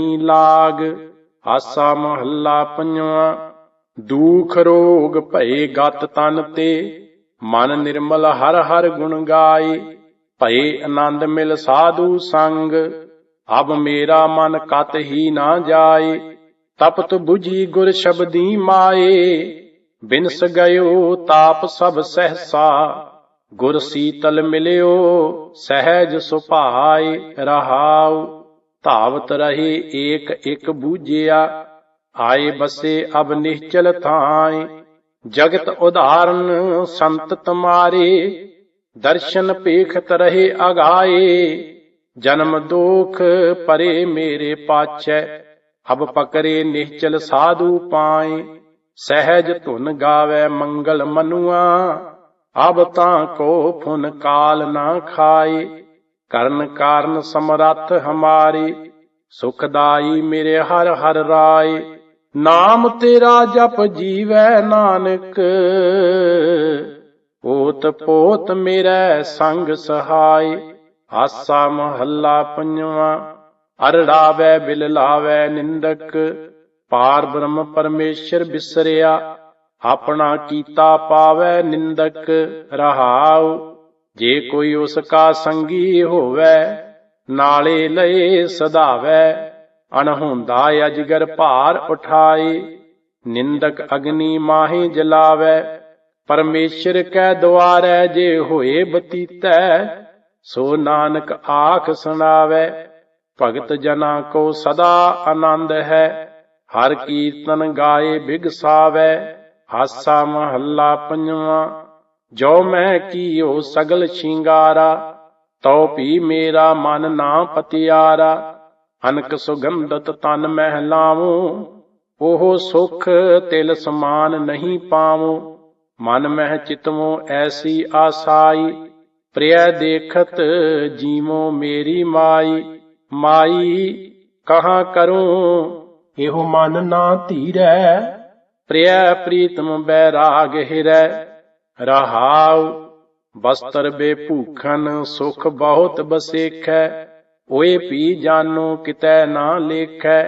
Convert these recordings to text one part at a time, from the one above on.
ਲਾਗ ਆਸਾ ਮਹੱਲਾ ਪੰਜਵਾਂ, ਦੂਖ ਰੋਗ ਭਏ ਗਤ ਤਨ ਤੇ, ਮਨ ਨਿਰਮਲ ਹਰ ਹਰ ਗੁਣ ਗਾਏ, ਭਏ ਆਨੰਦ ਮਿਲ ਸਾਧੂ ਸੰਗ, ਅਬ ਮੇਰਾ ਮਨ ਕਤ ਹੀ ਨਾ ਜਾਏ, ਤਪਤ 부ਜੀ ਗੁਰ ਸ਼ਬਦੀ ਮਾਏ, ਬਿਨਸ ਗਇਓ ਤਾਪ ਸਭ ਸਹਸਾ, ਗੁਰ ਸੀਤਲ ਮਿਲਿਓ ਸਹਿਜ ਸੁਭਾਏ ਰਹਾਉ। ਧਾਵਤ ਰਹੇ ਏਕ ਇੱਕ ਬੂਝਿਆ, ਆਏ ਬਸੇ ਅਬ ਨਿਹਚਲ ਥਾਏ। ਜਗਤ ਉਧਾਰਨ ਸੰਤ ਤੁਮਾਰੇ, ਦਰਸ਼ਨ ਪੇਖਤ ਰਹੇ ਅਗਾਏ। ਜਨਮ ਦੋਖ ਪਰੇ ਮੇਰੇ ਪਾਛੈ, ਅਬ ਪਕਰੇ ਨਿਹਚਲ ਸਾਧੂ ਪਾਏ। ਸਹਿਜ ਧੁਨ ਗਾਵੇ ਮੰਗਲ ਮਨੁਆ, ਅਬ ਤਾਂ ਕੋ ਫੁਨ ਕਾਲ ਨਾ ਖਾਏ। ਕਰਨ ਕਾਰਨ ਸਮਰੱਥ ਹਮਾਰੇ, ਸੁਖਦਾਈ ਮੇਰੇ ਹਰ ਹਰ ਰਾਏ। ਨਾਮ ਤੇਰਾ ਜਪ ਜੀਵੈ ਨਾਨਕ, ਪੋਤ ਪੋਤ ਮੇਰੇ ਸੰਗ ਸਹਾਈ। ਆਸਾ ਮਹੱਲਾ ਪੰਜਵਾਂ ਅਰੜਾਵੇ ਬਿਲ ਲਾਵੇ ਨਿੰਦਕ। ਪਾਰ ਬ੍ਰਹਮ ਪਰਮੇਸ਼ਰ ਬਿਸਰਿਆ, ਆਪਣਾ ਕੀਤਾ ਪਾਵੇ ਨਿੰਦਕ। ਰਹਾਉ ਜੇ ਕੋਈ ਉਸ ਕਾ ਸੰਗੀ ਹੋਵੇ, ਨਾਲੇ ਲਏ ਸਦਾਵੇ। ਅਣਹੁੰਦਾ ਅਜਗਰ ਭਾਰ ਉਠਾਏ, ਨਿੰਦਕ ਅਗਨੀ ਮਾਹੀ ਜਲਾਵੇ। ਪਰਮੇਸ਼ਰ ਕੈ ਦੁਆਰੈ ਜੇ ਹੋਏ ਬਤੀਤੈ, ਸੋ ਨਾਨਕ ਆਖ ਸੁਣਾਵੇ, ਭਗਤ ਜਨਾ ਕੋ ਸਦਾ ਆਨੰਦ ਹੈ। ਹਰ ਕੀਰਤਨ ਗਾਏ ਬਿਗਸਾਵੇ ਹਾਸਾ ਮਹੱਲਾ ਪੰਜਵਾਂ। ਜੋ ਮੈਂ ਕੀਓ ਸਗਲ ਸ਼ਿੰਗਾਰਾ ਤਉ ਵੀ ਮੇਰਾ ਮਨ ਨਾ ਪਤਿਆਰਾ। ਅਨਕ ਸੁਗੰਧਤ ਤਨ ਮਹਿ ਲਾਵੂੰ ਉਹ ਸੁਖ ਤਿਲ ਸਮਾਨ ਨਹੀਂ ਪਾਵੂੰ ਮਨ ਮਹਿ ਚਿਤਵੋ ਐਸੀ ਆਸਾਈ, ਪ੍ਰਿਆ ਦੇਖਤ ਜੀਵੋ ਮੇਰੀ ਮਾਈ। ਮਾਈ, ਕਹਾ ਕਰੂੰ, ਇਹੋ ਮਨ ਨਾ ਧੀਰੈ ਪ੍ਰਿਯ ਪ੍ਰੀਤਮ ਬੈਰਾਗ ਹਿਰੈ। ਰਹਾਉ, ਬਸਤਰ ਬੇ ਭੂਖਨ ਸੁਖ ਬਹੁਤ ਬਸੇਖੈ, ਓਏ ਪੀ ਜਾਨੋ ਕਿਤੈ ਨਾ ਲੇਖੈ।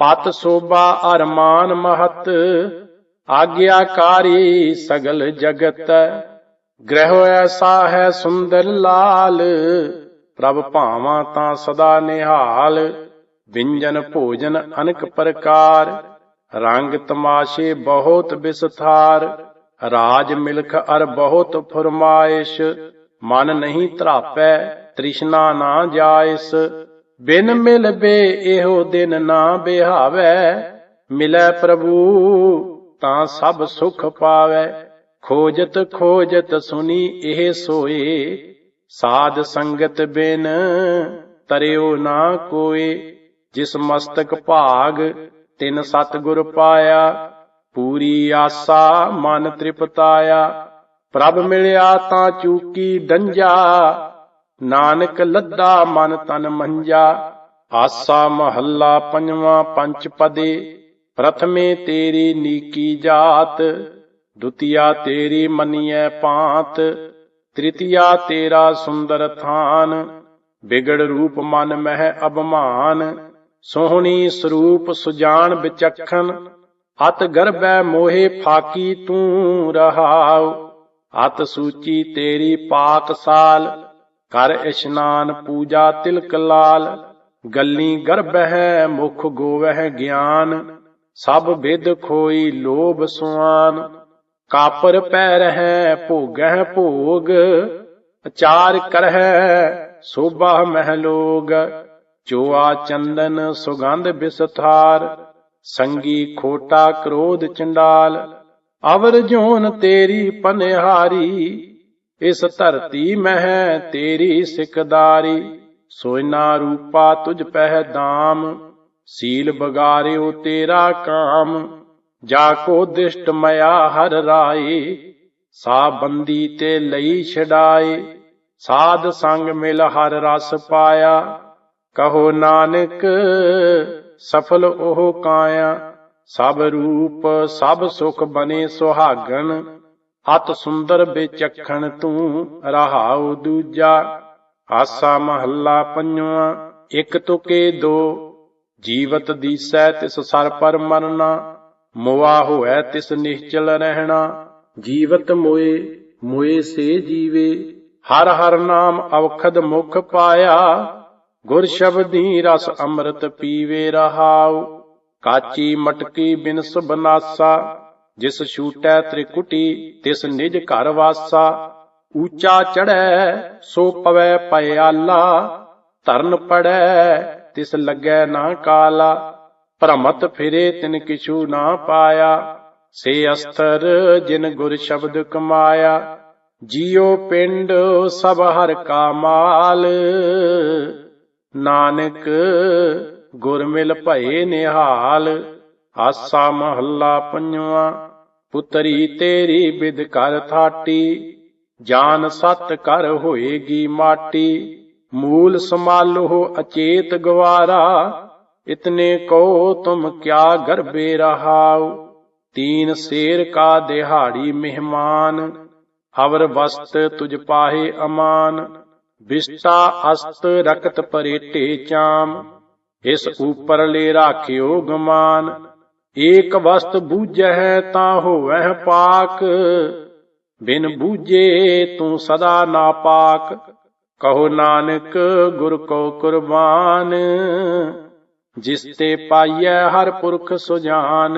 ਪਤ ਸੋਭਾ ਅਰਮਾਨ ਮਹਤ, ਆਗਿਆਕਾਰੀ ਸਗਲ ਜਗਤ। ਗ੍ਰਹਿ ਐਸਾ ਹੈ ਸੁੰਦਰ ਲਾਲ, ਪ੍ਰਭ ਭਾਵਾਂ ਤਾਂ ਸਦਾ ਨਿਹਾਲ। ਵਿੰਜਨ ਭੋਜਨ ਅਨਕ ਪ੍ਰਕਾਰ, ਰੰਗ ਤਮਾਸ਼ੇ ਬਹੁਤ ਵਿਸਥਾਰ ਰਾਜ ਮਿਲਖ ਅਰ ਬਹੁਤ ਫਰਮਾਇਸ਼, ਮਨ ਨਹੀਂ ਧਰਾਪੈ, ਤ੍ਰਿਸ਼ਨਾ ਨਾ ਜਾਇਸ। ਬਿਨ ਮਿਲ ਬੇ ਇਹੋ ਦਿਨ ਨਾ ਬਿਹਾਵੈ, ਮਿਲੈ ਪ੍ਰਭੂ ਤਾਂ ਸਭ ਸੁਖ ਪਾਵੈ। ਖੋਜਤ ਖੋਜਤ ਸੁਨੀ ਇਹ ਸੋਏ, ਸਾਧ ਸੰਗਤ ਬਿਨ ਤਰਿਓ ਨਾ ਕੋਏ। ਜਿਸ ਮਸਤਕ ਭਾਗ ਤਿਨ ਸਤਗੁਰ ਪਾਇਆ ਪੂਰੀ ਆਸਾ ਮਨ ਤ੍ਰਿਪਤਾਇਆ। ਪ੍ਰਭ ਮਿਲਿਆ ਤਾਂ ਚੂਕੀ ਡੰਜਾ। ਨਾਨਕ ਲੱਦਾ ਮਨ ਤਨ ਮੰਜਾ। ਆਸਾ ਮਹੱਲਾ ਪੰਜਵਾਂ ਪੰਚ ਪਦੇ। ਪ੍ਰਥਮੇ ਤੇਰੀ ਨੀਕੀ ਜਾਤ। ਦੁਤੀਆ ਤੇਰੀ ਮਨੀਐ ਪਾਤ ਤ੍ਰਿਤੀਆ ਤੇਰਾ ਸੁੰਦਰ ਥਾਨ। ਬਿਗੜ ਰੂਪ ਮਨ ਮਹਿ ਅਭਮਾਨ। ਸੋਹਣੀ ਸਰੂਪ ਸੁਜਾਨ ਵਿਚਖਣ। ਅਤ ਗਰਭੈ ਮੋਹੇ ਫਾਕੀ ਤੂੰ ਰਹਾਉ। ਅਤ ਸੂਚੀ ਤੇਰੀ ਪਾਕ ਸਾਲ। ਕਰ ਇਸ਼ਨਾਨ ਪੂਜਾ ਤਿਲਕ ਲਾਲ। ਗੱਲੀ ਗਰਭ ਹੈ ਮੁਖ ਗੋਵਹਿ ਗਿਆਨ। ਸਭ ਵਿਦ ਖੋਈ ਲੋਭ ਸੁਆਨ। ਕਾਪਰ ਪੈ ਰਹਿ ਭੋਗਹਿ ਭੋਗ। ਅਚਾਰ ਕਰਹਿ ਸੋਭਾ ਮਹਿਲੋਗ ਚੋਆ ਚੰਦਨ ਸੁਗੰਧ ਬਿਸਥਾਰ। ਸੰਗੀ ਖੋਟਾ ਕ੍ਰੋਧ ਚੰਡਾਲ, ਅਵਰ ਜੋਨ ਤੇਰੀ ਪਨਿਹਾਰੀ, ਇਸ ਧਰਤੀ ਮਹਿ ਤੇਰੀ ਸਿਕਦਾਰੀ ਸੋਇਨਾ ਰੂਪਾ ਤੁਝ ਪਹਿ ਦਾਮ, ਸੀਲ ਬਗਾਰਿਓ ਤੇਰਾ ਕਾਮ, ਜਾ ਕੋ ਦਿਸ਼ਟ ਮਇਆ ਹਰ ਰਾਏ ਸਾ ਬੰਦੀ ਤੇ ਲਈ ਛਡਾਏ, ਸਾਧ ਸੰਗ ਮਿਲ ਹਰ ਰਸ ਪਾਇਆ, ਕਹੋ ਨਾਨਕ ਸਫਲ ਉਹ ਕਾਇਆ ਸਭ ਰੂਪ, ਸਭ ਸੁਖ ਬਨੇ ਸੁਹਾਗਣ। ਅਤ ਸੁੰਦਰ ਵਿਚਖਣ ਤੂੰ ਰਹਾਉ ਦੂਜਾ। ਆਸਾ ਮਹੱਲਾ ਪੰਜਵਾਂ, ਇਕ ਤੁਕੇ ਦੋ। ਜੀਵਤ ਦੀਸੈ ਤਿਸ ਸਰ ਪਰ ਮਰਨਾ, ਮੋਆ ਹੋਐ ਤਿਸ ਨਿਸ਼ਚਲ ਰਹਿਣਾ। ਜੀਵਤ ਮੋਏ ਮੋਏ ਸੇ ਜੀਵੇ, ਹਰ ਹਰ ਨਾਮ ਅਵਖਦ ਮੁਖ ਪਾਇਆ। ਗੁਰ ਸ਼ਬਦੀ ਰਸ ਅੰਮ੍ਰਿਤ ਪੀਵੇ ਰਹਾਉ, ਕਾਚੀ ਮਟਕੀ ਬਿਨਸ ਬਨਾਸਾ ਜਿਸ ਛੂਟੈ ਤ੍ਰਿਕੁਟੀ ਤਿਸ ਨਿਜ ਘਰ ਵਾਸਾ। ਊਚਾ ਚੜੈ ਸੋ ਪਵੈ ਪਿਆਲਾ ਧਰਨ ਪੜੈ ਤਿਸ ਲੱਗੈ ਨਾ ਕਾਲਾ। ਭ੍ਰਮਤ ਫਿਰੇ ਤਿਨ ਕਿਛੂ ਨਾ ਪਾਇਆ, ਸੇ ਅਸਥਰ ਜਿਨ ਗੁਰ ਸ਼ਬਦ ਕਮਾਇਆ। ਜੀਉ ਪਿੰਡ ਸਭ ਹਰ ਕਾ ਮਾਲ ਨਾਨਕ, ਗੁਰ ਮਿਲ ਭਏ ਨਿਹਾਲ, ਆਸਾ ਮਹੱਲਾ ਪੰਜਵਾ, ਪੁੱਤਰੀ ਤੇਰੀ ਬਿਦ ਕਰ ਥਾਟੀ, ਜਾਨ ਸਤ ਕਰ ਹੋਏਗੀ ਮਾਟੀ, ਮੂਲ ਸਮਾਲੋ ਅਚੇਤ ਗਵਾਰਾ, ਇਤਨੇ ਕੋ ਤੁਮ ਕਿਆ ਗਰਬੇ ਰਹਾਉ, ਤੀਨ ਸ਼ੇਰ ਕਾ ਦਿਹਾੜੀ ਮਹਿਮਾਨ ਅਵਰ ਵਸਤ ਤੁਜ ਪਾਹੇ ਅਮਾਨ। ਵਿਸ਼ਟਾ ਅਸਤ ਰਕਤ ਪਰੇਟੇ ਚਾਮ ਇਸ ਉਪਰ ਲੈ ਰਾਖਿਓ ਗਮਾਨ। ਏਕ ਵਸਤ ਬੂਝੈ ਤਾਂ ਹੋਵੈ ਪਾਕ, ਬਿਨ ਬੂਝੇ ਤੂੰ ਸਦਾ ਨਾਪਾਕ ਕਹੋ ਨਾਨਕ, ਗੁਰ ਕੋ ਕੁਰਬਾਨ, ਜਿਸ ਤੇ ਪਾਈਐ ਹਰ ਪੁਰਖ ਸੁਜਾਨ।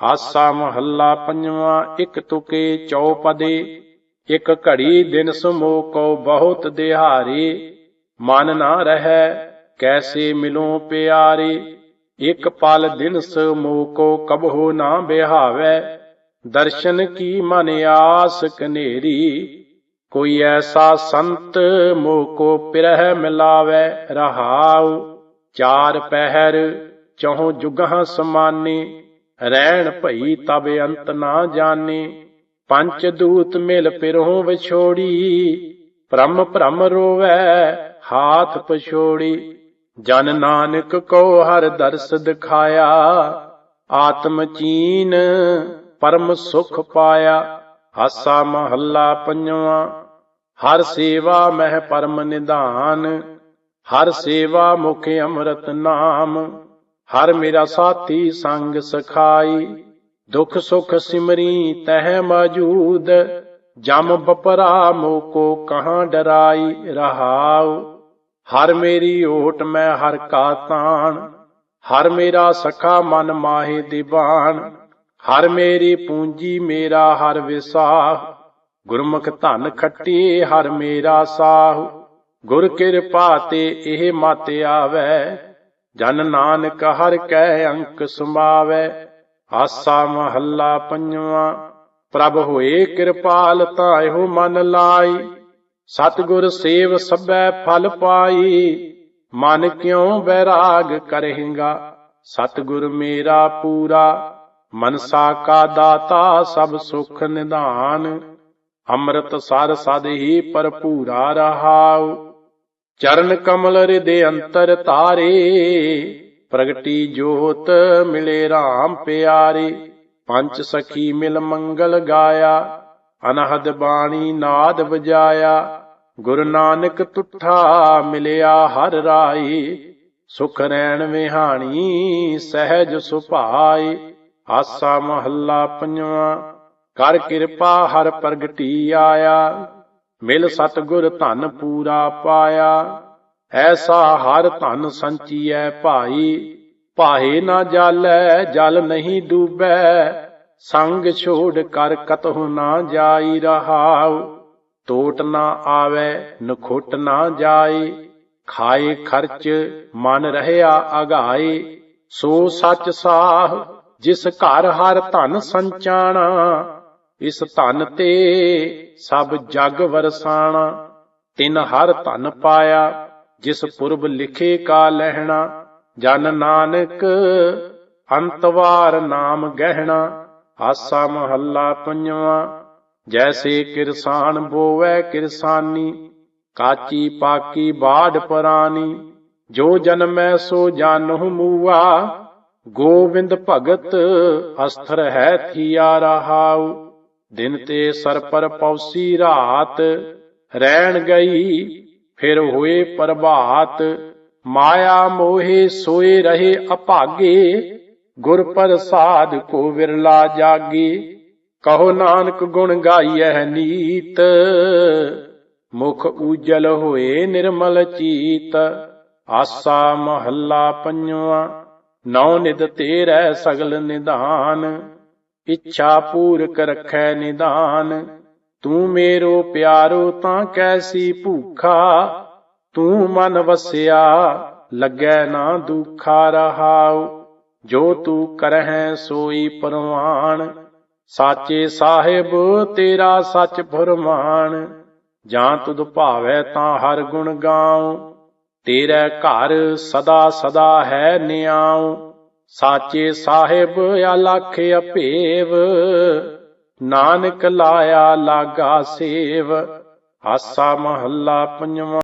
ਆਸਾ ਮਹੱਲਾ ਪੰਜਵਾ, ਇਕ ਤੁਕੇ ਚੌਪਦੇ ਇਕ ਘੜੀ ਦਿਨ ਸਮੋ ਕੋ ਬਹੁਤ ਦਿਹਾਰੀ, ਮਨ ਨਾ ਰਹੈ, ਕੈਸੇ ਮਿਲੋ ਪਿਆਰੇ। ਇਕ ਪਲ ਦਿਨ ਸਮੋ ਕੋ ਕਬਹੁ ਨਾ ਬਿਹਾਵੈ, ਦਰਸ਼ਨ ਕੀ ਮਨ ਆਸ ਕਨੇਰੀ। ਕੋਈ ਐਸਾ ਸੰਤ ਮੋ ਕੋ ਪਿਰਹਿ ਮਿਲਾਵੈ, ਰਹਾਉ, ਚਾਰ ਪਹਿਰ ਚਹੁ ਜੁਗਾਂ ਸਮਾਨੇ। ਰਹਿਣ ਭਈ ਤਬ ਅੰਤ ਨਾ ਜਾਣੇ ਪੰਚ ਦੂਤ ਮਿਲ ਪਿਰਹੁ ਵਿਛੋੜੀ, ਭ੍ਰਮ ਭ੍ਰਮ ਰੋਵੈ, ਹਾਥ ਪਛੋੜੀ। ਜਨ ਨਾਨਕ ਕੋ ਹਰ ਦਰਸ ਦਿਖਾਇਆ, ਆਤਮ ਚੀਨ ਪਰਮ ਸੁਖ ਪਾਇਆ। ਆਸਾ ਮਹੱਲਾ ਪੰਜਵਾ, ਹਰ ਸੇਵਾ ਮਹਿ ਪਰਮ ਨਿਧਾਨ। ਹਰ ਸੇਵਾ ਮੁਖ ਅੰਮ੍ਰਿਤ ਨਾਮ, ਹਰ ਮੇਰਾ ਸਾਥੀ ਸੰਗ ਸਖਾਈ। ਦੁਖ ਸੁਖ ਸਿਮਰੀ ਤਹਿ ਮੌਜੂਦ, ਜਮ ਬਪਰਾ ਮੋਕੋ ਕਹਾਂ ਡਰਾਈ ਰਹਾਉ। ਹਰ ਮੇਰੀ ਓਟ ਮੈਂ ਹਰ ਕਾ ਤਾਣ, ਹਰ ਮੇਰਾ ਸਖਾ ਮਨ ਮਾਹੇ ਦੀਵਾਨ। ਹਰ ਮੇਰੀ ਪੂੰਜੀ ਮੇਰਾ ਹਰ ਵਿਸਾਹ, ਗੁਰਮੁਖ ਧਨ ਖੱਟੀ ਹਰ ਮੇਰਾ ਸਾਹ। ਗੁਰ ਕਿਰਪਾ ਤੇ ਇਹ ਮਤ ਆਵੈ, ਜਨ ਨਾਨਕ ਹਰ ਕੈ ਅੰਕ ਸਮਾਵੈ। ਆਸਾ ਮਹੱਲਾ ਪੰਜਵਾ, ਪ੍ਰਭ ਹੋਏ ਕਿਰਪਾਲ ਤਾਂ ਇਹੋ ਮਨ ਲਾਈ। ਸਤਿਗੁਰ ਸੇਵ ਸਭੈ ਫਲ ਪਾਈ। ਮਨ ਕਿਉ ਬੈਰਾਗ ਕਰੇਗਾ ਸਤਿਗੁਰ ਮੇਰਾ ਪੂਰਾ। ਮਨਸਾ ਕਾ ਦਾਤਾ ਸਭ ਸੁਖ ਨਿਧਾਨ। ਅੰਮ੍ਰਿਤ ਸਰ ਸਦ ਹੀ ਭਰਪੂਰਾ ਰਹਾਉ। ਚਰਨ ਕਮਲ ਹਿਰਦੇ ਅੰਤਰ ਤਾਰੇ ਪ੍ਰਗਟੀ ਜੋਤ ਮਿਲੇ RAM ਪਿਆਰੇ, ਪੰਜ ਸਖੀ ਮਿਲ ਮੰਗਲ ਗਾਇਆ, ਅਨਹਦ ਬਾਣੀ ਨਾਦ ਵਜਾਇਆ, ਗੁਰੂ ਨਾਨਕ ਤੁਠਾ ਮਿਲਿਆ ਹਰ ਰਾਈ ਸੁਖ ਰਹਿਣ ਵਿਹਾਣੀ ਸਹਿਜ ਸੁਭਾਈ ਆਸਾ ਮਹੱਲਾ ਪੰਜਵਾ, ਕਰ ਕਿਰਪਾ ਹਰ ਪ੍ਰਗਟੀ ਆਇਆ, ਮਿਲ ਸਤਗੁਰ ਧਨ ਪੂਰਾ ਪਾਇਆ। ਐਸਾ ਹਰ ਧਨ ਸੰਚੀਐ ਭਾਈ ਭਾਏ ਨਾ ਜਾਲੈ, ਜਲ ਨਹੀਂ ਡੂਬੈ। ਸੰਗ ਛੋੜ ਕਰ ਕਤਹੁ ਨਾ ਜਾਈ ਰਹਾਉ। ਟੋਟ ਨਾ ਆਵੇ, ਨਖੁੱਟ ਨਾ ਜਾਏ ਖਾਏ ਖਰਚ ਮਨ ਰਹਿਆ ਅਗਾਏ ਸੋ ਸੱਚ ਸਾਹ, ਜਿਸ ਘਰ ਹਰ ਧਨ ਸੰਚਾਣਾ, ਇਸ ਧਨ ਤੇ ਸਭ ਜਗ ਵਰਸਾਣਾ। ਤਿਨ ਹਰ ਧਨ ਪਾਇਆ ਜਿਸ ਪੁਰਬ ਲਿਖੇ ਕਾ ਲਹਿਣਾ, ਜਨ ਨਾਨਕ ਅੰਤਵਾਰ ਨਾਮ ਗਹਿਣਾ, ਆਸਾ ਮਹੱਲਾ ਪੰਜਵਾ, ਜੈਸੇ ਕਿਰਸਾਨ ਬੋਵੈ ਕਿਰਸਾਨੀ, ਕਾਚੀ ਪਾਕੀ ਬਾੜ ਪਰਾਨੀ, ਜੋ ਜਨਮੈ ਸੋ ਜਾਨਹੁ ਮੂਆ, ਗੋਵਿੰਦ ਭਗਤ ਅਸਥਰ ਹੈ ਥੀਆ ਰਹਾਉ, ਦਿਨ ਤੇ ਸਰ ਪਰ ਪੌਸੀ ਰਾਤ, ਰਹਿਣ ਗਈ ਫਿਰ ਹੋਏ ਪ੍ਰਭਾਤ, ਮਾਇਆ ਮੋਹੇ ਸੋਏ ਰਹੇ ਅਭਾਗੇ, ਗੁਰ ਪ੍ਰਸਾਦ ਕੋ ਵਿਰਲਾ ਜਾਗੇ, ਕਹੋ ਨਾਨਕ ਗੁਣ ਗਾਈਐ ਨੀਤ, ਮੁਖ ਉਜਲ ਹੋਏ ਨਿਰਮਲ ਚੀਤ, ਆਸਾ ਮਹੱਲਾ ਪੰਜਵਾ, ਨੌ ਨਿਦ ਤੇਰੈ ਸਗਲ ਨਿਧਾਨ, ਇੱਛਾ ਪੂਰਕ ਰਖੈ ਨਿਦਾਨ ਤੂੰ ਮੇਰੋ ਪਿਆਰੋ ਤਾਂ ਕੈਸੀ ਭੂਖਾ? ਤੂੰ ਮਨ ਵਸਿਆ, ਲੱਗੈ ਨਾ ਦੁਖਾ ਰਹਾਉ। ਜੋ ਤੂੰ ਕਰਹਿ ਸੋਈ ਪਰਵਾਨ, ਸਾਚੇ ਸਾਹਿਬ ਤੇਰਾ ਸੱਚ ਫਰਮਾਨ। ਜਾਂ ਤੁਧ ਭਾਵੈ ਤਾਂ ਹਰ ਗੁਣ ਗਾਉ। ਤੇਰੇ ਘਰ ਸਦਾ ਸਦਾ ਹੈ ਨਿਆਉ। ਸਾਚੇ ਸਾਹਿਬ ਅਲਖ ਅਪੇਵ। ਨਾਨਕ ਲਾਇਆ ਲਾਗਾ ਸੇਵ ਆਸਾ ਮਹੱਲਾ ਪੰਜਵਾਂ